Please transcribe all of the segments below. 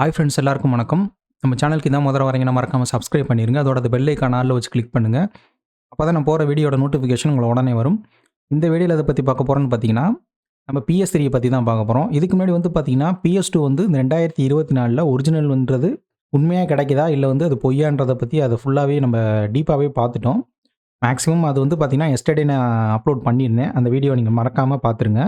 Hi friends எல்லாருக்கும் வணக்கம். நம்ம சேனலுக்கு இதான் முதல்ல வரீங்கன்னா மறக்காமல் சப்ஸ்கிரைப் பண்ணிடுங்க அதோட அந்த பெல் ஆளில் வச்சு கிளிக் பண்ணுங்கள் அப்போ தான் நான் போகிற வீடியோட நோட்டிஃபிகேஷன் உங்களை உடனே வரும். இந்த வீடியோவில் அதை பற்றி பார்க்க போகிறோன்னு பார்த்தீங்கன்னா நம்ம பிஎஸ் த்ரீயை பற்றி தான் பார்க்க போகிறோம் இதுக்கு முன்னாடி வந்து பார்த்தீங்கன்னா பிஎஸ் டூ வந்து இந்த ரெண்டாயிரத்தி இருபத்தி நாலில் ஒரிஜினல்ன்றது உண்மையாக கிடைக்குதா? இல்லை வந்து அது பொய்யான்றதை பற்றி அதை ஃபுல்லாகவே நம்ம டீப்பாகவே பார்த்துட்டோம். மேக்ஸிமம் அது வந்து பார்த்திங்கன்னா எஸ்டர்டே நான் அப்லோட் பண்ணியிருந்தேன். அந்த வீடியோ நீங்கள் மறக்காமல் பார்த்துருங்க.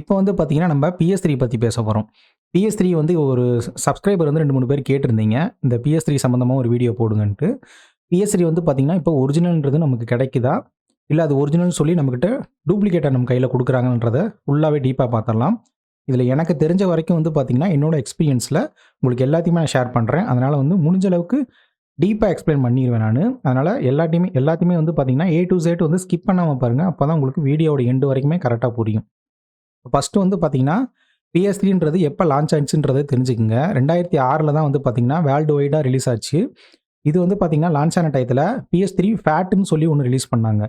இப்போ வந்து பார்த்திங்கன்னா நம்ம பிஎஸ் த்ரீ பற்றி பேச போகிறோம் பிஎஸ் த்ரீ வந்து ஒரு சப்ஸ்கிரைபர் வந்து ரெண்டு மூணு பேர் கேட்டிருந்தீங்க. இந்த பிஎஸ் த்ரீ சம்மந்தமாக ஒரு வீடியோ போடுங்கன்ட்டு. பிஎஸ் த்ரீ வந்து பார்த்தீங்கன்னா இப்போ ஒரிஜினல்ன்றது நமக்கு கிடைக்குதா? இல்லை அது ஒரிஜினல்னு சொல்லி நம்மக்கிட்ட டூப்ளிகேட்டை நம்ம கையில் கொடுக்குறாங்கன்றத ஃபுல்லாகவே டீப்பாக பார்த்துடலாம் இதில் எனக்கு தெரிஞ்ச வரைக்கும் வந்து பார்த்திங்கன்னா என்னோட எக்ஸ்பீரியன்ஸில் உங்களுக்கு எல்லாத்தையுமே நான் ஷேர் பண்ணுறேன் அதனால் வந்து முடிஞ்ச அளவுக்கு டீப்பாக எக்ஸ்பிளைன் பண்ணிடுவேன் நான். அதனால் எல்லாத்தையுமே எல்லாத்தையுமே வந்து பார்த்திங்கன்னா ஏ டு ஜெட் வந்து ஸ்கிப் பண்ணாமல் பாருங்கள் அப்போ தான் உங்களுக்கு வீடியோட எண்டு வரைக்குமே கரெக்டாக புரியும். ஃபஸ்ட்டு வந்து பார்த்திங்கன்னா பிஎஸ் த்ரீன்றது எப்போ லான்ச் ஆயிடுச்சுன்றதை தெரிஞ்சுக்கோங்க. ரெண்டாயிரத்தி ஆறில் தான் வந்து பார்த்தீங்கன்னா வேர்ல்டு வைடாக ரிலீஸ் ஆச்சு. இது வந்து பார்த்தீங்கன்னா லான்ச் ஆன டயத்தில் பிஎஸ் த்ரீ ஃபேட்டுன்னு சொல்லி ஒன்று ரிலீஸ் பண்ணாங்க.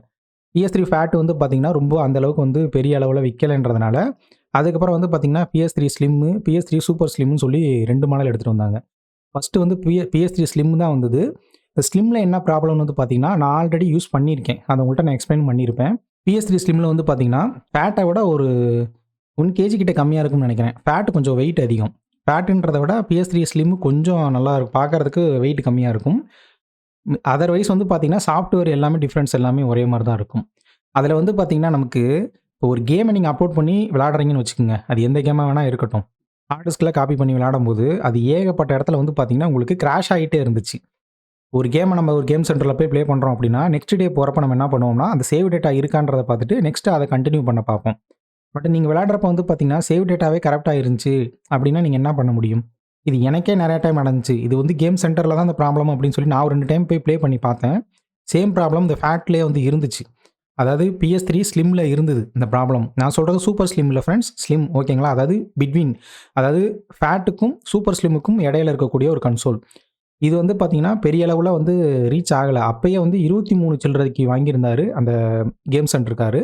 பிஎஸ் த்ரீ ஃபேட் வந்து பார்த்தீங்கன்னா ரொம்ப அந்த அளவுக்கு வந்து பெரிய அளவில் விற்கலைன்றதுனால அதுக்கப்புறம் வந்து பார்த்தீங்கன்னா PS three slim PS three super ஸ்லிம்னு சொல்லி ரெண்டு மாடல் எடுத்துகிட்டு வந்தாங்க. ஃபஸ்ட்டு வந்து பிஎ பிஎஸ் த்ரீ ஸ்லிம் தான் வந்தது. இந்த ஸ்லிம்மில் என்ன ப்ராப்ளம்னு வந்து பார்த்தீங்கன்னா நான் ஆல்ரெடி யூஸ் பண்ணியிருக்கேன். அதை உங்கள்கிட்ட நான் எக்ஸ்பிளைன் பண்ணியிருப்பேன். பிஎஸ் த்ரீ ஸ்லிம்மில் வந்து பார்த்தீங்கன்னா ஃபேட்டை விட ஒரு ஒன் கேஜி கிட்ட கம்மியாக இருக்கும்னு நினைக்கிறேன். ஃபேட் கொஞ்சம் வெயிட் அதிகம். ஃபேட்டுன்றதை விட பிஎஸ் த்ரீ ஸ்லிம் கொஞ்சம் நல்லா இருக்கும். பார்க்கறதுக்கு வெயிட் கம்மியாக இருக்கும். அதர்வைஸ் வந்து பார்த்திங்கன்னா சாஃப்ட்வேர் எல்லாமே டிஃப்ரென்ஸ் எல்லாமே ஒரே மாதிரி தான் இருக்கும். அதில் வந்து பார்த்திங்கன்னா நமக்கு இப்போ ஒரு கேமை நீங்கள் அப்லோட் பண்ணி விளாடுறீங்கன்னு வச்சுக்கோங்க. அது எந்த கேமாக வேணால் இருக்கட்டும். ஆர்டிஸ்கில் காப்பி பண்ணி விளையாடும்போது அது ஏகப்பட்ட இடத்துல வந்து பார்த்தீங்கன்னா உங்களுக்கு கிராஷ் ஆகிட்டே இருந்துச்சு. ஒரு கேமை நம்ம ஒரு கேம் சென்டரில் போய் ப்ளே பண்ணுறோம் அப்படின்னா நெக்ஸ்ட் டே போகிறப்ப நம்ம என்ன பண்ணுவோம்னா அந்த சேவ் டேட்டா இருக்கான்றதை பார்த்துட்டு நெக்ஸ்ட் அதை கண்டினியூ பண்ண பார்ப்போம். பட் நீங்கள் விளையாடுறப்ப வந்து பார்த்தீங்கன்னா சேவ் டேட்டாவே கரெக்டாக இருந்துச்சு அப்படின்னா நீங்கள் என்ன பண்ண முடியும்? இது எனக்கே நிறைய டைம் நடந்துச்சு. இது வந்து கேம் சென்டரில் தான் இந்த ப்ராப்ளம் அப்படின்னு சொல்லி நான் ஒரு ரெண்டு டைம் போய் ப்ளே பண்ணி பார்த்தேன். சேம் ப்ராப்ளம் இந்த ஃபேட்லேயே வந்து இருந்துச்சு. அதாவது பிஎஸ் த்ரீ ஸ்லிம்மில் இருந்தது இந்த ப்ராப்ளம் நான் சொல்கிறது சூப்பர் ஸ்லிம்மில் ஃப்ரெண்ட்ஸ் ஸ்லிம் ஓகேங்களா அதாவது பிட்வீன் அதாவது ஃபேட்டுக்கும் சூப்பர் ஸ்லிம்முக்கும் இடையில இருக்கக்கூடிய ஒரு கன்சோல் இது வந்து பார்த்திங்கன்னா பெரிய அளவில் வந்து ரீச் ஆகலை. அப்போயே வந்து இருபத்தி மூணு சில்லறைக்கு வாங்கியிருந்தாரு. அந்த கேம் சென்டருக்காரு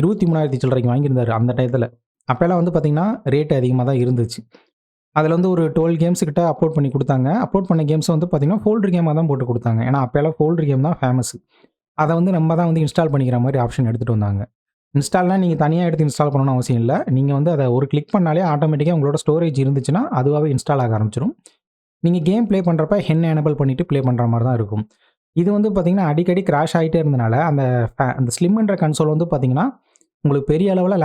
இருபத்தி மூணாயிரத்தி சில்லறைக்கு வாங்கியிருந்தாரு அந்த டயத்தில் அப்போல்லாம் வந்து பார்த்திங்கன்னா ரேட் அதிகமாக தான் இருந்துச்சு. அதில் வந்து ஒரு டுவெல் கேம்ஸ் கிட்ட அப்லோட் பண்ணி கொடுத்தாங்க. அப்லோட் பண்ண கேம்ஸ் வந்து பார்த்தீங்கன்னா ஃபோல்டர் கேமாக தான் போட்டு கொடுத்தாங்க. ஏன்னா அப்போல்லாம் ஃபோல்டர் கேம் தான் ஃபேமஸ் அதை வந்து நம்ம தான் வந்து இன்ஸ்டால் பண்ணிக்கிற மாதிரி ஆப்ஷன் எடுத்துகிட்டு வந்தாங்க. இன்ஸ்டால்லாம் நீங்கள் தனியாக எடுத்து இன்ஸ்டால் பண்ணணும்னு அவசியம் இல்லை. நீங்கள் வந்து அதை ஒரு கிளிக் பண்ணாலே ஆட்டோமேட்டிக்காக உங்களோட ஸ்டோரேஜ் இருந்துச்சுன்னா அதுவாகவே இன்ஸ்டால் ஆக ஆரம்பிச்சிடும் நீங்கள் கேம் ப்ளே பண்ணுறப்ப ஹென் எனபிள் பண்ணிவிட்டு ப்ளே பண்ணுற மாதிரி தான் இருக்கும். இது வந்து பார்த்திங்கன்னா அடிக்கடி கிராஷ் ஆகிட்டே இருந்தனால அந்த அந்த ஸ்லிம்ன்ற கன்சோல் வந்து பார்த்திங்கன்னா உங்களுக்கு பெரிய அளவில்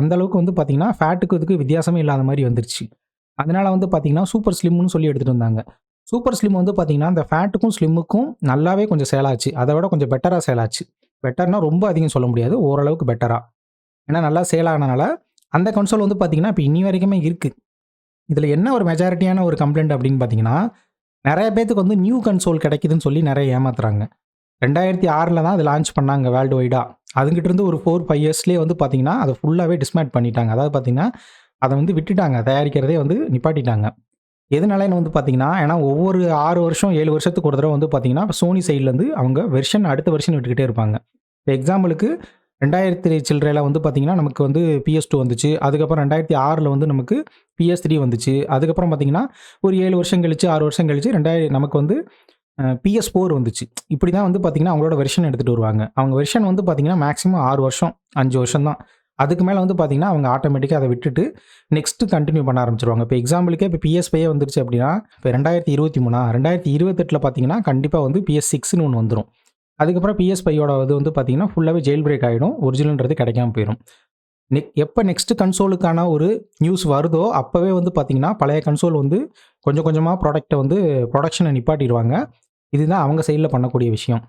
அந்த அளவுக்கு வந்து பார்த்திங்கன்னா ஃபேட்டுக்கு இதுக்கு வித்தியாசமே இல்லாத மாதிரி வந்துருச்சு. அதனால் வந்து பார்த்திங்கன்னா சூப்பர் ஸ்லிம்னு சொல்லி எடுத்துகிட்டு வந்தாங்க. சூப்பர் ஸ்லிம் வந்து பார்த்திங்கன்னா அந்த ஃபேட்டுக்கும் ஸ்லிம்முக்கும் நல்லாவே கொஞ்சம் சேலாச்சு. அதை விட கொஞ்சம் பெட்டராக சேலாச்சு. பெட்டர்னா ரொம்ப அதிகம் சொல்ல முடியாது. ஓரளவுக்கு பெட்டராக ஏன்னா நல்லா சேல் ஆனனால அந்த கன்சோல் வந்து பார்த்திங்கன்னா இப்போ இன்னி வரைக்குமே இருக்குது இதில் என்ன ஒரு மெஜாரிட்டியான ஒரு கம்ப்ளைண்ட் அப்படின்னு பார்த்தீங்கன்னா நிறைய பேத்துக்கு வந்து நியூ கன்சோல் கிடைக்குதுன்னு சொல்லி நிறைய ஏமாத்துறாங்க. ரெண்டாயிரத்தி ஆறில் தான் அது லான்ச் பண்ணாங்க வேர்ல்டு வைடாக அதுங்கிட்டருந்து ஒரு ஃபோர் ஃபைவ் இயர்ஸ்லேயே வந்து பார்த்தீங்கன்னா அதை ஃபுல்லாகவே டிஸ்மேட் பண்ணிட்டாங்க. அதாவது பார்த்தீங்கன்னா அதை வந்து விட்டுட்டாங்க. தயாரிக்கிறதே வந்து நிப்பாட்டிட்டாங்க. எதனாலன்னு வந்து பார்த்தீங்கன்னா ஏன்னா ஒவ்வொரு ஆறு வருஷம் ஏழு வருஷத்துக்கு ஒரு தடவை வந்து பார்த்தீங்கன்னா சோனி சைட்லேருந்து அவங்க வெர்ஷன் அடுத்த வெர்ஷன் விட்டுக்கிட்டே இருப்பாங்க. இப்போ எக்ஸாம்பிளுக்கு ரெண்டாயிரத்தி சில்லறையில் வந்து பார்த்திங்கன்னா நமக்கு வந்து பிஎஸ் டூ வந்துச்சு. அதுக்கப்புறம் ரெண்டாயிரத்தி ஆறில் வந்து நமக்கு பிஎஸ் த்ரீ வந்துச்சு. அதுக்கப்புறம் பார்த்திங்கன்னா ஒரு ஏழு வருஷம் கழிச்சு ஆறு வருஷம் கழிச்சு ரெண்டாயிரம் நமக்கு வந்து பிஎஸ் ஃபோர் வந்துச்சு. இப்படி தான் வந்து பார்த்திங்கன்னா அவங்களோட வெர்ஷன் எடுத்துகிட்டு வருவாங்க. அவங்க வெர்ஷன் வந்து பார்த்தீங்கன்னா மேக்ஸிமம் ஆறு வருஷம் அஞ்சு வருஷம் தான். அதுக்கு மேலே வந்து பார்த்திங்கன்னா அவங்க ஆட்டோமேட்டிக்காக அதை விட்டுட்டு நெக்ஸ்ட்டு கண்டினியூ பண்ண ஆரம்பிச்சிருவாங்க. இப்போ எக்ஸாம்பிளுக்கே இப்போ பிஎஸ் ஃபைவ் வந்துருச்சு அப்படின்னா இப்போ ரெண்டாயிரத்தி இருபத்தி மூணா ரெண்டாயிரத்தி இருபத்தெட்டில் பார்த்தீங்கன்னா கண்டிப்பாக வந்து பிஎஸ் சிக்ஸ்னு ஒன்று வந்துடும் அதுக்கப்புறம் பிஎஸ் ஃபைவோட இது வந்து பார்த்தீங்கன்னா ஃபுல்லாகவே ஜெயில் பிரேக் ஆகிடும் ஒரிஜினல்ன்றது கிடைக்காம போயிடும் நெக் எப்போ நெக்ஸ்ட்டு கன்சோலுக்கான ஒரு நியூஸ் வருதோ அப்போவே வந்து பார்த்தீங்கன்னா பழைய கன்சோல் வந்து கொஞ்சம் கொஞ்சமாக ப்ராடக்ட்டை வந்து ப்ரொடக்ஷனை நிப்பாட்டிடுவாங்க. இதுதான் அவங்க சைடில் பண்ணக்கூடிய விஷயம்.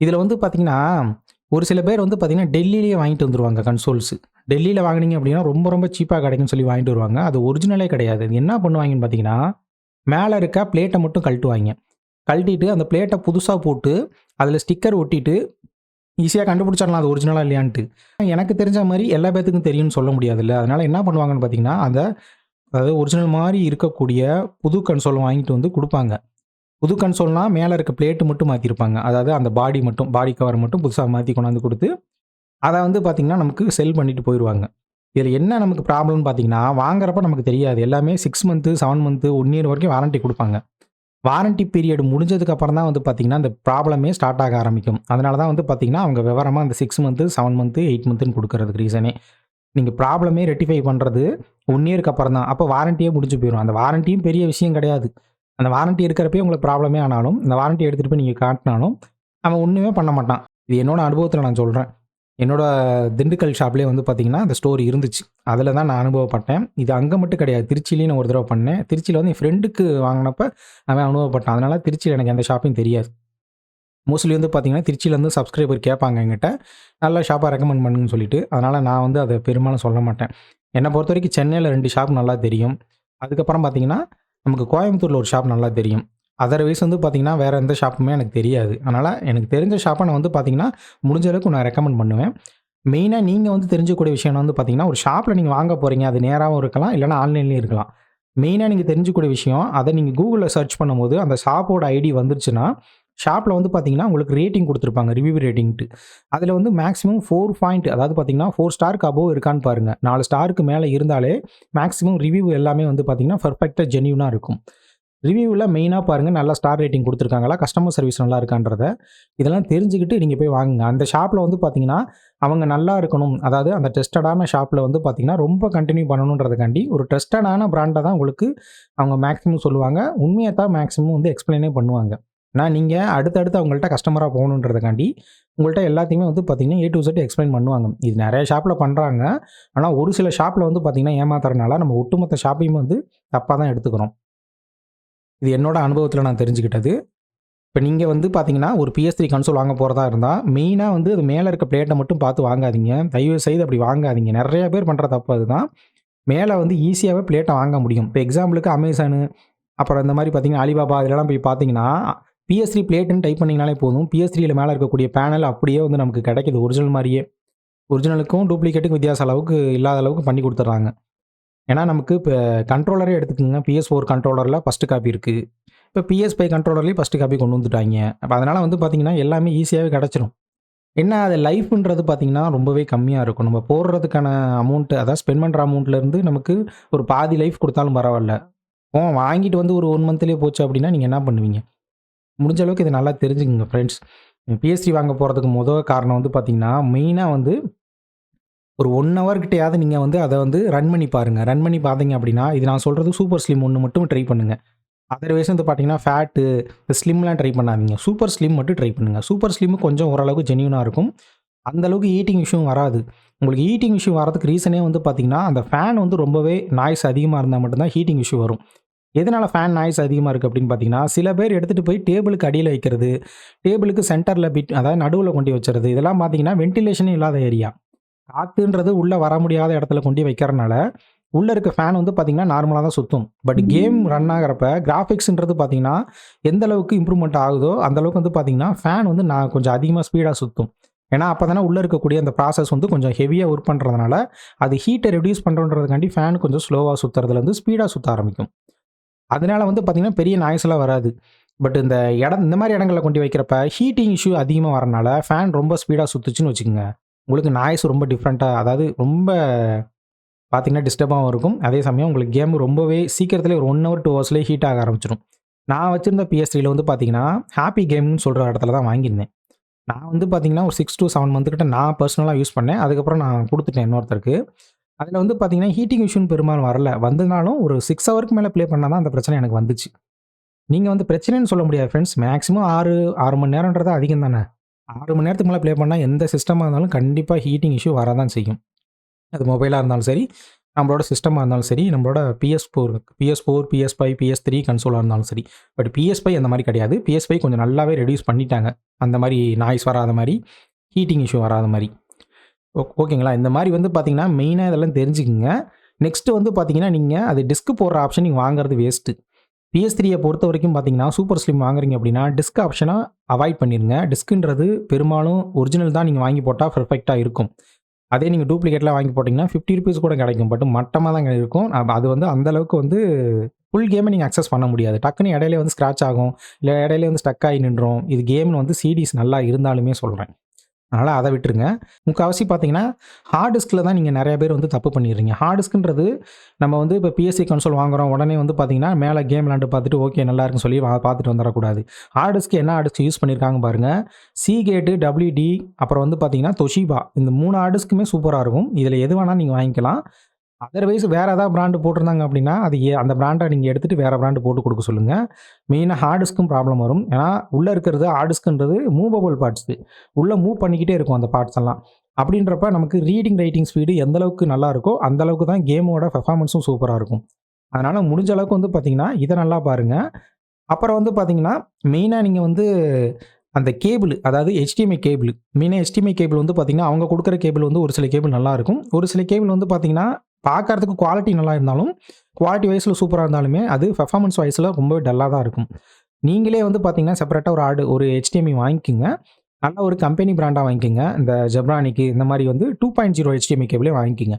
இதில் வந்து பார்த்தீங்கன்னா ஒரு சில பேர் வந்து பார்த்தீங்கன்னா டெல்லியிலேயே வாங்கிட்டு வந்துருவாங்க கன்சோல்ஸ் டெல்லியில் வாங்குனீங்க அப்படின்னா ரொம்ப ரொம்ப சீப்பாக கிடைக்கும்னு சொல்லி வாங்கிட்டு வருவாங்க. அது ஒரிஜினலே கிடையாது. என்ன பண்ணுவாங்கன்னு பார்த்தீங்கன்னா மேலே இருக்க பிளேட்டை மட்டும் கழட்டுவாங்க. கழட்டிட்டு அந்த பிளேட்டை புதுசாக போட்டு அதில் ஸ்டிக்கர் ஒட்டிட்டு ஈஸியாக கண்டுபிடிச்சிடலாம். அது ஒரிஜினலாக இல்லையான்ட்டு. எனக்கு தெரிஞ்ச மாதிரி எல்லா பேத்துக்கும் தெரியும்னு சொல்ல முடியாதுல்ல. அதனால் என்ன பண்ணுவாங்கன்னு பார்த்தீங்கன்னா அந்த அதாவது ஒரிஜினல் மாதிரி இருக்கக்கூடிய புது கன்சோல் வாங்கிட்டு வந்து கொடுப்பாங்க. புது கன்சோல்னால் மேலே இருக்க பிளேட்டு மட்டும் மாற்றிருப்பாங்க அதாவது அந்த பாடி மட்டும் பாடி கவர் மட்டும் புதுசாக மாற்றி கொண்டாந்து கொடுத்து அதை வந்து பார்த்திங்கன்னா நமக்கு செல் பண்ணிட்டு போயிடுவாங்க இதில் என்ன நமக்கு ப்ராப்ளம்னு பார்த்தீங்கன்னா வாங்குறப்ப நமக்கு தெரியாது. எல்லாமே six month seven month one year வரைக்கும் வாரண்டி கொடுப்பாங்க. வாரண்டி பீரியட் முடிஞ்சதுக்கு அப்புறம் தான் வந்து பார்த்தீங்கன்னா அந்த ப்ராப்ளமே ஸ்டார்ட் ஆக ஆரம்பிக்கும். அதனால தான் வந்து பார்த்தீங்கன்னா அவங்க விவரமாக அந்த six month seven month eight மந்த்துன்னு கொடுக்கறதுக்கு ரீசனே நீங்கள் ப்ராப்ளமே ரெட்டிஃபை பண்ணுறது ஒன் இயருக்கு அப்புறம் தான். அப்போ வாரண்டியே முடிஞ்சு போயிடும் அந்த வாரண்டியும் பெரிய விஷயம் கிடையாது. அந்த வாரண்டி இருக்கிறப்பே உங்களுக்கு ப்ராப்ளமே ஆனாலும் இந்த வாரண்டி எடுத்துகிட்டு போய் நீங்கள் காட்டினாலும் அவன் ஒன்றுமே பண்ண மாட்டான். இது என்னோட அனுபவத்தில் நான் சொல்கிறேன் என்னோட திண்டுக்கல் ஷாப்லேயே வந்து பார்த்தீங்கன்னா அந்த ஸ்டோரி இருந்துச்சு. அதில் தான் நான் அனுபவப்பட்டேன். இது அங்கே மட்டும் கிடையாது. திருச்சியிலையும் நான் ஒரு தடவை பண்ணேன். திருச்சியில் வந்து என் ஃப்ரெண்டுக்கு வாங்கினப்ப அவன் அனுபவப்பட்டான். அதனால் திருச்சியில் எனக்கு எந்த ஷாப்பையும் தெரியாது. மோஸ்ட்லி வந்து பார்த்தீங்கன்னா திருச்சியிலேருந்து சப்ஸ்கிரைபர் கேட்பாங்க என்கிட்ட. நல்ல ஷாப்பாக ரெக்கமெண்ட் பண்ணுங்கன்னு சொல்லிட்டு. அதனால் நான் வந்து அதை பெரும்பாலும் சொல்ல மாட்டேன். என்னை பொறுத்த வரைக்கும் சென்னையில் ரெண்டு ஷாப் நல்லா தெரியும். அதுக்கப்புறம் பார்த்தீங்கன்னா நமக்கு கோயம்புத்தூரில் ஒரு ஷாப் நல்லா தெரியும். அதர்வைஸ் வந்து பார்த்தீங்கன்னா வேறு எந்த ஷாப்புமே எனக்கு தெரியாது. அதனால் எனக்கு தெரிஞ்ச ஷாப்பை நான் வந்து பார்த்தீங்கன்னா முடிஞ்ச அளவுக்கு நான் ரெக்கமெண்ட் பண்ணுவேன். மெயினாக நீங்கள் வந்து தெரிஞ்சக்கூடிய விஷயம் வந்து பார்த்தீங்கன்னா ஒரு ஷாப்பில் நீங்கள் வாங்க போகிறீங்க அது நேராகவும் இருக்கலாம் இல்லைனா ஆன்லைன்லேயும் இருக்கலாம். மெயினாக நீங்கள் தெரிஞ்சுக்கூடிய விஷயம் அதை நீங்கள் கூகுளில் சர்ச் பண்ணும்போது அந்த ஷாப்போட ஐடி வந்துருச்சுன்னா ஷாப்பில் வந்து பார்த்தீங்கன்னா உங்களுக்கு ரேட்டிங் கொடுத்துருப்பாங்க ரிவ்யூ ரேட்டிங்ட்டு அதில் வந்து மேக்ஸிமம் ஃபோர் பாயிண்ட் அதாவது பார்த்தீங்கன்னா ஃபோர் ஸ்டாருக்கு அபோவ் இருக்கான்னு பாருங்கள் நாலு ஸ்டாருக்கு மேலே இருந்தாலே மேக்ஸிமம் ரிவ்யூ எல்லாமே வந்து பார்த்தீங்கன்னா பர்ஃபெக்டாக ஜென்யூனாக இருக்கும். ரிவ்யூவில் மெயினாக பாருங்கள் நல்லா ஸ்டார் ரேட்டிங் கொடுத்துருக்காங்களா? கஸ்டமர் சர்வீஸ் நல்லா இருக்கான்றத இதெல்லாம் தெரிஞ்சுக்கிட்டு நீங்கள் போய் வாங்குங்க. அந்த ஷாப்பில் வந்து பார்த்தீங்கன்னா அவங்க நல்லா இருக்கணும். அதாவது அந்த டெஸ்டடான ஷாப்பில் வந்து பார்த்தீங்கன்னா ரொம்ப கண்டினியூ பண்ணணுன்றதுக்காண்டி ஒரு டெஸ்டடான பிராண்டை தான் உங்களுக்கு அவங்க மேக்ஸிமம் சொல்லுவாங்க. உண்மையை தான் மேக்ஸிமம் வந்து எக்ஸ்பிளைனே பண்ணுவாங்க. நான் நீங்கள் அடுத்தடுத்து அவங்கள்ட்ட கஸ்டமராக போகணுன்றதுக்காண்டி உங்கள்கிட்ட எல்லாத்தையுமே வந்து பார்த்திங்கன்னா ஏ டு செட் எக்ஸ்பிளைன் பண்ணுவாங்க. இது நிறைய ஷாப்பில் பண்ணுறாங்க ஆனால் ஒரு சில ஷாப்பில் வந்து பார்த்திங்கன்னா ஏமாத்துறதுனால நம்ம ஒட்டுமொத்த ஷாப்பையும் வந்து தப்பாக தான் எடுத்துக்கிறோம். இது என்னோட அனுபவத்தில் நான் தெரிஞ்சுக்கிட்டது. இப்போ நீங்கள் வந்து பார்த்தீங்கன்னா ஒரு பிஎஸ்த்ரீ கன்சோல் வாங்க போகிறதா இருந்தால் மெயினாக வந்து அது மேலே இருக்க பிளேட்டை மட்டும் பார்த்து வாங்காதீங்க. தயவு செய்து அப்படி வாங்காதீங்க. நிறைய பேர் பண்ணுற தப்பு அதுதான். மேலே வந்து ஈஸியாகவே பிளேட்டை வாங்க முடியும். இப்போ எக்ஸாம்பிளுக்கு அமேசானு அப்புறம் இந்த மாதிரி பார்த்தீங்கன்னா அலிபாபா இதெல்லாம் போய் பார்த்தீங்கன்னா பிஎஸ்த்ரீ பிளேட்டுன்னு டைப் பண்ணிங்கனாலே போதும். பிஎஸ்த்ரீயில் மேலே இருக்கக்கூடிய பேனல் அப்படியே வந்து நமக்கு கிடைக்கிது. ஒரிஜினல் மாதிரியே. ஒரிஜினலுக்கும் டூப்ளிகேட்டுக்கும் வித்தியாச அளவுக்கு இல்லாத அளவுக்கு பண்ணி கொடுத்துட்றாங்க. ஏன்னா நமக்கு இப்போ கண்ட்ரோலரே எடுத்துக்கோங்க. பிஎஸ் ஃபோர் கண்ட்ரோலரில் ஃபஸ்ட்டு காப்பி இருக்குது இப்போ பிஎஸ் ஃபைவ் கண்ட்ரோலர்லேயும் ஃபஸ்ட்டு காப்பி கொண்டு வந்துட்டாங்க. அப்போ அதனால் வந்து பார்த்திங்கன்னா எல்லாமே ஈஸியாகவே கிடச்சிரும். என்ன அது லைஃப்ன்றது பார்த்திங்கன்னா ரொம்பவே கம்மியாக இருக்கும். நம்ம போடுறதுக்கான அமௌண்ட்டு அதாவது ஸ்பெண்ட் பண்ணுற அமௌண்ட்லேருந்து நமக்கு ஒரு பாதி லைஃப் கொடுத்தாலும் பரவாயில்ல. ஓ வாங்கிட்டு வந்து ஒரு ஒன் மந்த்லேயே போச்சு அப்படின்னா நீங்கள் என்ன பண்ணுவீங்க? முடிஞ்ச அளவுக்கு இதை நல்லா தெரிஞ்சுக்கோங்க ஃப்ரெண்ட்ஸ் பிஎஸ்சி வாங்க போகிறதுக்கு முதல் காரணம் வந்து பார்த்திங்கன்னா மெயினாக வந்து ஒரு ஒன் ஹவர்கிட்டையாவது நீங்கள் வந்து அதை வந்து ரன் பண்ணி பாருங்கள் ரன் பண்ணி பார்த்தீங்க அப்படின்னா இது நான் சொல்கிறது சூப்பர் ஸ்லிம் ஒன்று மட்டும் ட்ரை பண்ணுங்கள் அதர்வைஸ் வந்து பார்த்தீங்கன்னா ஃபேட்டு ஸ்லிம்லாம் ட்ரை பண்ணாதீங்க. சூப்பர் ஸ்லிம் மட்டும் ட்ரை பண்ணுங்கள் சூப்பர் ஸ்லிம் கொஞ்சம் ஓரளவுக்கு ஜென்யூனாக இருக்கும். அந்தளவுக்கு ஈட்டிங் இஷ்யூ வராது. உங்களுக்கு ஈட்டிங் இஷ்யூ வரதுக்கு ரீசனே வந்து பார்த்தீங்கன்னா அந்த ஃபேன் வந்து ரொம்பவே நாய்ஸ் அதிகமாக இருந்தால் மட்டும்தான் ஹீட்டிங் இஷ்யூ வரும். எதனால் ஃபேன் நாய்ஸ் அதிகமாக இருக்குது அப்படின்னு பார்த்தீங்கன்னா சில பேர் எடுத்துகிட்டு போய் டேபிளுக்கு அடியில் வைக்கிறது டேபிளுக்கு சென்டரில் பிட் அதாவது நடுவில் கொண்டு வச்சுறது இதெல்லாம் பார்த்தீங்கன்னா வென்டிலேஷனே இல்லாத ஏரியா காற்றுன்றது உள்ளே வர முடியாத இடத்துல கொண்டு வைக்கிறனால உள்ளே இருக்க ஃபேன் வந்து பார்த்தீங்கன்னா நார்மலாக தான் சுற்றும் பட் கேம் ரன் ஆகிறப்ப கிராஃபிக்ஸ்ன்றது பார்த்தீங்கன்னா எந்த அளவுக்கு இம்ப்ரூவ்மெண்ட் ஆகுதோ அந்த அளவுக்கு வந்து பார்த்தீங்கன்னா ஃபேன் வந்து நான் கொஞ்சம் அதிகமாக ஸ்பீடாக சுற்றும் ஏன்னா அப்போ தானே உள்ளே இருக்கக்கூடிய அந்த ப்ராசஸ் வந்து கொஞ்சம் ஹெவியாக ஒர்க் பண்ணுறதுனால அது ஹீட்டை ரெடியூஸ் பண்ணுறதுக்காண்டி ஃபேன் கொஞ்சம் ஸ்லோவாக சுற்றுறதுலேருந்து ஸ்பீடாக சுற்ற ஆரம்பிக்கும். அதனால வந்து பார்த்தீங்கன்னா பெரிய நாய்ஸ்லாம் வராது. பட் இந்த இடம் இந்த மாதிரி இடங்களில் கொண்டு வைக்கிறப்ப ஹீட்டிங் இஷ்யூ அதிகமாக வரனால ஃபேன் ரொம்ப ஸ்பீடாக சுற்றுச்சுன்னு வச்சுக்கோங்க. உங்களுக்கு நாய்ஸ் ரொம்ப டிஃப்ரெண்ட்டாக அதாவது ரொம்ப பார்த்தீங்கன்னா டிஸ்டர்பாகவும் இருக்கும். அதே சமயம் உங்களுக்கு கேம் ரொம்பவே சீக்கிரத்தில் ஒரு ஒன் ஹவர் டூ ஹவர்ஸ்லேயே ஹீட் ஆக ஆரம்பிச்சிடும் நான் வச்சுருந்த பிஎஸ்டியில் வந்து பார்த்தீங்கன்னா ஹாப்பி கேம்னு சொல்கிற இடத்துல தான் வாங்கியிருந்தேன். நான் வந்து பார்த்தீங்கன்னா ஒரு சிக்ஸ் டு செவன் மந்த்துக்கிட்ட நான் பர்சனலாக யூஸ் பண்ணேன். அதுக்கப்புறம் நான் கொடுத்துட்டேன் இன்னொருத்தருக்கு. அதில் வந்து பார்த்தீங்கன்னா ஹீட்டிங் இஷ்யூன்னு பெரும்பாலும் வரல. வந்ததுனாலும் ஒரு சிக்ஸ் ஹவருக்கு மேலே ப்ளே பண்ணால் தான் அந்த பிரச்சனை எனக்கு வந்துச்சு. நீங்கள் வந்து பிரச்சனைன்னு சொல்ல முடியாது ஃப்ரெண்ட்ஸ் மேக்ஸிமம் ஆறு ஆறு மணி நேரன்றது அதிகம் தானே? ஆறு மணி நேரத்துக்கு மேலே ப்ளே பண்ணால் எந்த சிஸ்டமாக இருந்தாலும் கண்டிப்பாக ஹீட்டிங் இஷ்யூ வரதான் செய்யும். அது மொபைலாக இருந்தாலும் சரி நம்மளோட சிஸ்டமாக இருந்தாலும் சரி நம்மளோட PS four PS four PS five PS three கன்சோலாக இருந்தாலும் சரி. பட் பிஎஸ் ஃபைவ் அந்த மாதிரி கிடையாது. பிஎஸ் ஃபைவ் கொஞ்சம் நல்லாவே ரெடியூஸ் பண்ணிட்டாங்க. அந்த மாதிரி நாய்ஸ் வராத மாதிரி ஹீட்டிங் இஷ்யூ வராத மாதிரி. ஓ ஓகேங்களா? இந்த மாதிரி வந்து பார்த்தீங்கன்னா மெயினாக இதெல்லாம் தெரிஞ்சுக்குங்க. நெக்ஸ்ட்டு வந்து பார்த்தீங்கன்னா நீங்கள் அது டிஸ்க் போடுற ஆப்ஷன் நீங்கள் வாங்குறது வேஸ்ட்டு பிஎஸ் த்ரீயை பொறுத்த வரைக்கும் பார்த்தீங்கன்னா சூப்பர் ஸ்லிம் வாங்குறீங்க அப்படின்னா டிஸ்க் ஆப்ஷனை அவாய்ட் பண்ணிடுங்க டிஸ்க்குன்றது பெரும்பாலும் ஒரிஜினல் தான் நீங்கள் வாங்கி போட்டால் பெர்ஃபெக்டாக இருக்கும். அதே நீங்கள் டூப்ளிகேட்லாம் வாங்கி போட்டிங்கன்னா ஃபிஃப்டி ருபீஸ் கூட கிடைக்கும். பட் மட்டமாக தான் இருக்கும். அது வந்து அந்தளவுக்கு வந்து ஃபுல் கேமை நீங்கள் அக்சஸ் பண்ண முடியாது. டக்குன்னு இடையில வந்து ஸ்க்ராச் ஆகும். இல்லை இடையில வந்து ஸ்டக் ஆகி நின்றோம். இது கேம்னு வந்து சிடிஸ் நல்லா இருந்தாலுமே சொல்கிறேன் அதனால் அதை விட்டுருங்க. முக்கால்வாசி பார்த்தீங்கன்னா ஹார்ட் டிஸ்கில் தான் நீங்கள் நிறைய பேர் வந்து தப்பு பண்ணிடுறீங்க. ஹார்ட் டிஸ்க்ன்றது நம்ம வந்து இப்போ பிஎஸ்சி கன்சோல் வாங்குறோம் உடனே வந்து பார்த்தீங்கன்னா மேலே கேம் விளாண்டு பார்த்துட்டு ஓகே நல்லா இருக்குன்னு சொல்லி பார்த்துட்டு வந்துடக்கூடாது. ஹார்ட் டிஸ்க் என்ன ஹார்ட் டிஸ்க் யூஸ் பண்ணியிருக்காங்க பாருங்கள் சி கேட்டு டபிள்யூடி அப்புறம் வந்து பார்த்தீங்கன்னா தொஷிபா இந்த மூணு ஹார்ட் டிஸ்க்குமே சூப்பராக இருக்கும். இதில் எது வேணால் நீங்கள் வாங்கிக்கலாம். அதர்வைஸ் வேறு ஏதாவது பிராண்டு போட்டிருந்தாங்க அப்படின்னா அது அந்த பிராண்டை நீங்கள் எடுத்துகிட்டு வேறு பிராண்டு போட்டு கொடுக்க சொல்லுங்கள் மெயினாக ஹார்ட் டிஸ்க்கும் ப்ராப்ளம் வரும். ஏன்னா உள்ளே இருக்கிறது ஹார்ட் டிஸ்க்ன்றது மூவபிள் பார்ட்ஸு உள்ளே மூவ் பண்ணிக்கிட்டே இருக்கும் அந்த பார்ட்ஸ் எல்லாம். அப்படின்றப்ப நமக்கு ரீடிங் ரைட்டிங் ஸ்பீடு எந்த அளவுக்கு நல்லா இருக்கோ அந்த அளவுக்கு தான் கேமோட பெர்ஃபார்மன்ஸும் சூப்பராக இருக்கும். அதனால் முடிஞ்ச அளவுக்கு வந்து பார்த்தீங்கன்னா இதை நல்லா பாருங்கள் அப்புறம் வந்து பார்த்தீங்கன்னா மெயினாக நீங்கள் வந்து அந்த கேபிள் அதாவது ஹெச்டிஎம்ஐ கேபிள் மெயினாக ஹெச்டிஎம்ஐ கேபிள் வந்து பார்த்தீங்கன்னா அவங்க கொடுக்குற கேபிள் வந்து ஒரு சில கேபிள் நல்லாயிருக்கும் ஒரு சில கேபிள் வந்து பார்த்தீங்கன்னா பார்க்கறதுக்கு குவாலிட்டி நல்லா இருந்தாலும் குவாலிட்டி வைஸில் சூப்பராக இருந்தாலுமே அது பெர்ஃபார்மன்ஸ் வைஸில் ரொம்ப டல்லாக தான் இருக்கும். நீங்களே வந்து பார்த்தீங்கன்னா செப்பரேட்டாக ஒரு ஆடு ஒரு ஹெச்டிஎம்ஐ வாங்கிக்கோங்க. நல்ல ஒரு கம்பெனி பிராண்டாக வாங்கிக்கோங்க. இந்த ஜெப்ரானிக்கு இந்த மாதிரி வந்து டூ பாயிண்ட் ஜீரோ ஹெச்டிஎம்ஐ கேபிளே வாங்கிக்கோங்க.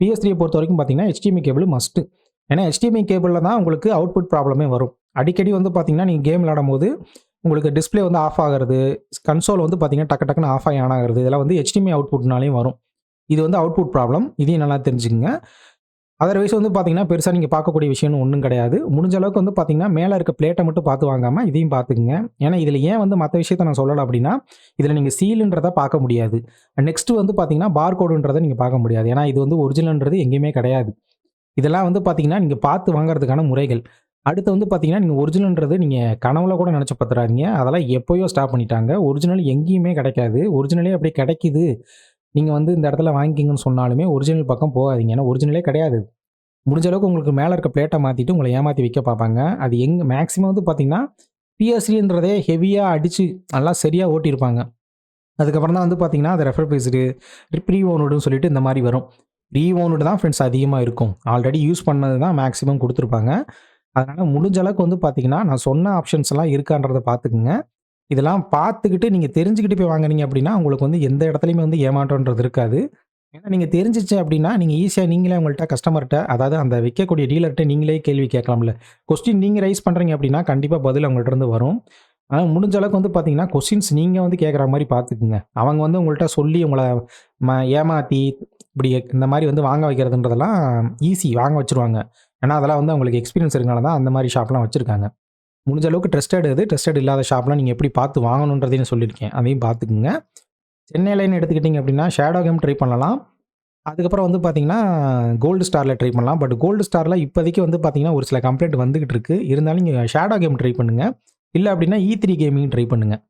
பிஎஸ் த்ரீயை பொறுத்த வரைக்கும் பார்த்தீங்கன்னா HDMI கேபிள் மஸ்ட்டு ஏன்னா ஹெச்டிஎம்ஐ கேபிளில் தான் உங்களுக்கு அவுட்புட் ப்ராப்ளமே வரும். அடிக்கடி வந்து பார்த்தீங்கன்னா நீங்கள் கேம் விளாடும் போது உங்களுக்கு டிஸ்பிளே வந்து ஆஃப் ஆகிறது கன்சோல் வந்து பார்த்தீங்கன்னா டக்கு டக்குன்னு ஆஃப் ஆகி ஆன் ஆகிறது இதெல்லாம் வந்து ஹெச்டிஎம்ஐ அவுட்புட்னாலேயும் வரும். இது வந்து அவுட்புட் ப்ராப்ளம் இதையும் நல்லா தெரிஞ்சுக்கங்க. அதர்வைஸ் வந்து பார்த்தீங்கன்னா பெருசாக நீங்கள் பார்க்கக்கூடிய விஷயம்னு ஒன்றும் கிடையாது. முடிஞ்ச அளவுக்கு வந்து பார்த்தீங்கன்னா மேலே இருக்க பிளேட்டை மட்டும் பார்த்து வாங்காமல் இதையும் பார்த்துக்குங்க. ஏன்னா இதில் ஏன் வந்து மற்ற விஷயத்த நான் சொல்லலை அப்படின்னா இதில் நீங்கள் சீலுன்றதை பார்க்க முடியாது. நெக்ஸ்ட்டு வந்து பார்த்தீங்கன்னா பார்கோடுன்றதை நீங்கள் பார்க்க முடியாது. ஏன்னா இது வந்து ஒரிஜினல்ன்றது எங்கேயுமே கிடையாது. இதெல்லாம் வந்து பார்த்தீங்கன்னா நீங்கள் பார்த்து வாங்குறதுக்கான முறைகள். அடுத்து வந்து பார்த்தீங்கன்னா நீங்கள் ஒரிஜினல்ன்றது நீங்கள் கனவுல கூட நினச்சி பார்த்துறாதீங்க. அதெல்லாம் எப்போயோ ஸ்டாப் பண்ணிட்டாங்க. ஒரிஜினல் எங்கேயுமே கிடைக்காது. ஒரிஜினலே அப்படியே கிடைக்குது. நீங்கள் வந்து இந்த இடத்துல வாங்கிக்கிங்கன்னு சொன்னாலுமே ஒரிஜினல் பக்கம் போகாதீங்க. ஏன்னா ஒரிஜினலே கிடையாது. முடிஞ்ச அளவுக்கு உங்களுக்கு மேலே இருக்க பிளேட்டை மாற்றிட்டு உங்களை ஏமாற்றி விற்க பார்ப்பாங்க. அது எங்கே மேக்ஸிமம் வந்து பார்த்தீங்கன்னா பிஎஸ்சின்றதே ஹெவியாக அடித்து நல்லா சரியாக ஓட்டியிருப்பாங்க. அதுக்கப்புறம் தான் வந்து பார்த்தீங்கன்னா அது ரெஃபர் பேசிட்டு ப்ரீ ஓனோடுன்னு சொல்லிட்டு இந்த மாதிரி வரும். ரீ ஓனோடு தான் ஃப்ரெண்ட்ஸ் அதிகமாக இருக்கும். ஆல்ரெடி யூஸ் பண்ணது தான் மேக்ஸிமம் கொடுத்துருப்பாங்க. அதனால் முடிஞ்ச அளவுக்கு வந்து பார்த்தீங்கன்னா நான் சொன்ன ஆப்ஷன்ஸ் எல்லாம் இருக்கான்றதை பார்த்துக்குங்க. இதெல்லாம் பார்த்துக்கிட்டு நீங்கள் தெரிஞ்சுக்கிட்டு போய் வாங்குனீங்க அப்படின்னா உங்களுக்கு வந்து எந்த இடத்துலையுமே வந்து ஏமாற்றம்ன்றது இருக்காது. ஏன்னா நீங்கள் தெரிஞ்சிச்சு அப்படின்னா நீங்கள் ஈஸியாக நீங்களே உங்கள்கிட்ட கஸ்டமர்கிட்ட அதாவது அந்த விற்கக்கூடிய டீலர்கிட்ட நீங்களே கேள்வி கேட்கலாம்ல. கொஸ்டின் நீங்கள் ரைஸ் பண்ணுறீங்க அப்படின்னா கண்டிப்பாக பதில் அவங்கள்ட்ட இருந்து வரும். ஆனால் முடிஞ்ச அளவுக்கு வந்து பார்த்தீங்கன்னா கொஸ்டின்ஸ் நீங்கள் வந்து கேட்குற மாதிரி பார்த்துக்குங்க. அவங்க வந்து உங்கள்கிட்ட சொல்லி உங்களை ம ஏமாற்றி இப்படி இந்த மாதிரி வந்து வாங்க வைக்கிறதுன்றதெல்லாம் ஈஸி வாங்க வச்சுருவாங்க. ஏன்னா அதெல்லாம் வந்து அவங்களுக்கு எக்ஸ்பீரியன்ஸ் இருக்கனால தான் அந்த மாதிரி ஷாப்லாம் வச்சுருக்காங்க. முடிஞ்ச அளவுக்கு ட்ரஸ்டட் இது ட்ரஸ்டட் இல்லாத ஷாப்லாம் நீங்கள் எப்படி பார்த்து வாங்கணுன்றதையும் சொல்லியிருக்கேன். அதையும் பார்த்துக்குங்க. சென்னை லைன் எடுத்துக்கிட்டிங்க அப்படின்னா ஷேடோ கேம் ட்ரை பண்ணலாம். அதுக்கப்புறம் வந்து பார்த்தீங்கன்னா கோல்டு ஸ்டாரில் ட்ரை பண்ணலாம். பட் கோல்டு ஸ்டாரில் இப்போதைக்கு வந்து பார்த்தீங்கன்னா ஒரு சில கம்ப்ளைண்ட் வந்துகிட்டு இருக்கு. இருந்தாலும் நீங்கள் ஷேடோ கேம் ட்ரை பண்ணுங்கள் இல்லை அப்படின்னா இ த்ரீ கேமிங் ட்ரை பண்ணுங்கள்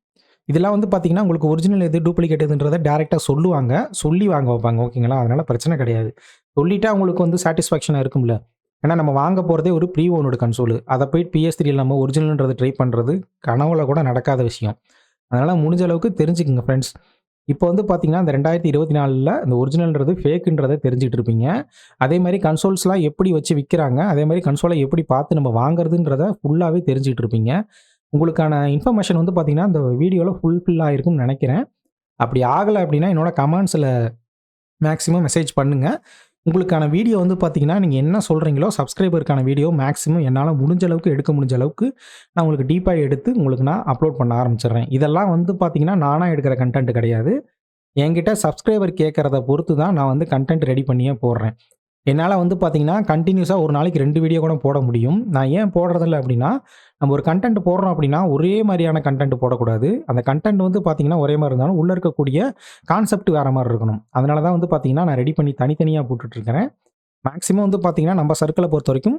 இதெல்லாம் வந்து பார்த்தீங்கன்னா உங்களுக்கு ஒரிஜினல் எது டூப்ளிகேட் எதுன்றதை டேரெக்டாக சொல்லுவாங்க. சொல்லி வாங்க வைப்பாங்க. ஓகேங்களா? அதனால் பிரச்சனை கிடையாது. சொல்லிட்டா உங்களுக்கு வந்து சாட்டிஸ்ஃபேக்ஷனாக இருக்கும்ல. ஏன்னா நம்ம வாங்க போகிறதே ஒரு ப்ரீ ஓனோட கன்சோல் அதை போயிட்டு பிஎஸ் த்ரீ நம்ம ஒரிஜினல்ன்றதை ட்ரை பண்ணுறது கனவுல கூட நடக்காத விஷயம். அதனால் முடிஞ்ச அளவுக்கு தெரிஞ்சுக்குங்க ஃப்ரெண்ட்ஸ் இப்போ வந்து பார்த்தீங்கன்னா இந்த ரெண்டாயிரத்தி இருபத்தி நாலில் இந்த ஒரிஜினல்ன்றது ஃபேக்குன்றதை தெரிஞ்சுட்டு இருப்பீங்க அதே மாதிரி கன்சோல்ஸ்லாம் எப்படி வச்சு விற்கிறாங்க அதே மாதிரி கன்சோலை எப்படி பார்த்து நம்ம வாங்குறதுன்றத ஃபுல்லாகவே தெரிஞ்சுட்டு இருப்பீங்க உங்களுக்கான இன்ஃபர்மேஷன் வந்து பார்த்தீங்கன்னா இந்த வீடியோவில் ஃபுல்ஃபில்லாக இருக்கும்னு நினைக்கிறேன். அப்படி ஆகலை அப்படின்னா என்னோட கமெண்ட்ஸில் மேக்ஸிமம் மெசேஜ் பண்ணுங்கள் உங்களுக்கான வீடியோ வந்து பார்த்தீங்கன்னா நீங்கள் என்ன சொல்கிறீங்களோ சப்ஸ்கிரைபருக்கான வீடியோ மேக்ஸிமம் என்னால் முடிஞ்ச அளவுக்கு எடுக்க முடிஞ்ச அளவுக்கு நான் உங்களுக்கு டீப்பாக எடுத்து உங்களுக்கு நான் அப்லோட் பண்ண ஆரம்பிச்சிடுறேன். இதெல்லாம் வந்து பார்த்தீங்கன்னா நானாக எடுக்கிற கண்டென்ட் கிடையாது. என்கிட்ட சப்ஸ்கிரைபர் கேட்குறத பொறுத்து தான் நான் வந்து கண்டென்ட் ரெடி பண்ணியே போடுறேன். என்னால் வந்து பார்த்தீங்கன்னா கண்டினியூஸாக ஒரு நாளைக்கு ரெண்டு வீடியோ கூட போட முடியும். நான் ஏன் போடுறதில்ல அப்படின்னா நம்ம ஒரு கண்டென்ட் போடுறோம் அப்படின்னா ஒரே மாதிரியான கண்டென்ட் போடக்கூடாது. அந்த கண்டென்ட் வந்து பார்த்தீங்கன்னா ஒரே மாதிரி இருந்தாலும் உள்ளே இருக்கக்கூடிய கான்செப்ட் வேறு மாதிரி இருக்கணும். அதனால தான் வந்து பார்த்தீங்கன்னா நான் ரெடி பண்ணி தனித்தனியாக போட்டுட்ருக்கிறேன். மேக்ஸிமம் வந்து பார்த்தீங்கன்னா நம்ம சர்க்கிளை பொறுத்த வரைக்கும்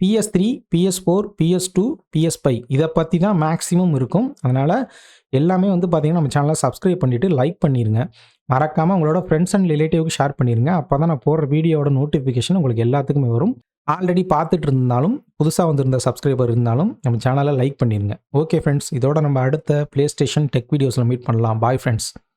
PS three PS four PS two PS five இதை பற்றி தான் மேக்ஸிமம் இருக்கும். அதனால் எல்லாமே வந்து பார்த்தீங்கன்னா நம்ம சேனலை சப்ஸ்கிரைப் பண்ணிவிட்டு லைக் பண்ணிடுங்க மறக்காமல் உங்களோட ஃப்ரெண்ட்ஸ் அண்ட் ரிலேட்டிவ்க்கு ஷேர் பண்ணிடுங்க அப்போ தான் நான் போடுற வீடியோட நோட்டிஃபிகேஷன் உங்களுக்கு எல்லாத்துக்குமே வரும். ஆல்ரெடி பார்த்துட்டு இருந்தாலும் புதுசாக வந்திருந்த சப்ஸ்கிரைபர் இருந்தாலும் நம்ம சேனலை லைக் பண்ணிடுங்க ஓகே ஃப்ரெண்ட்ஸ் இதோட நம்ம அடுத்த ப்ளே ஸ்டேஷன் டெக் வீடியோஸில் மீட் பண்ணலாம். Bye friends